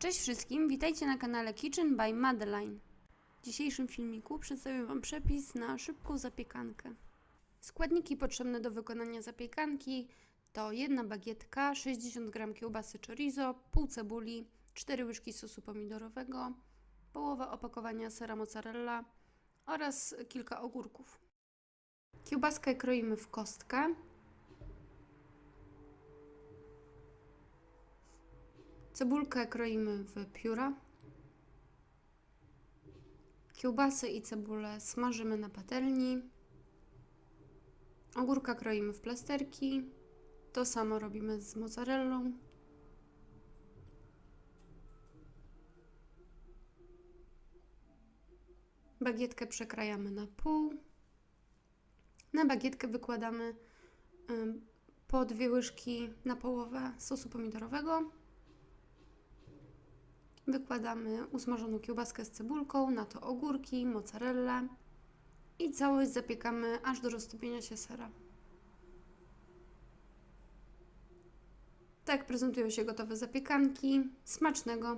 Cześć wszystkim, witajcie na kanale Kitchen by Madeline. W dzisiejszym filmiku przedstawię Wam przepis na szybką zapiekankę. Składniki potrzebne do wykonania zapiekanki to jedna bagietka, 60 g kiełbasy chorizo, pół cebuli, 4 łyżki sosu pomidorowego, połowa opakowania sera mozzarella oraz kilka ogórków. Kiełbaskę kroimy w kostkę. Cebulkę kroimy w pióra. Kiełbasy i cebulę smażymy na patelni. Ogórka kroimy w plasterki. To samo robimy z mozzarellą. Bagietkę przekrajamy na pół. Na bagietkę wykładamy po dwie łyżki na połowę sosu pomidorowego. Wykładamy usmażoną kiełbaskę z cebulką, na to ogórki, mozzarellę i całość zapiekamy aż do roztopienia się sera. Tak prezentują się gotowe zapiekanki. Smacznego!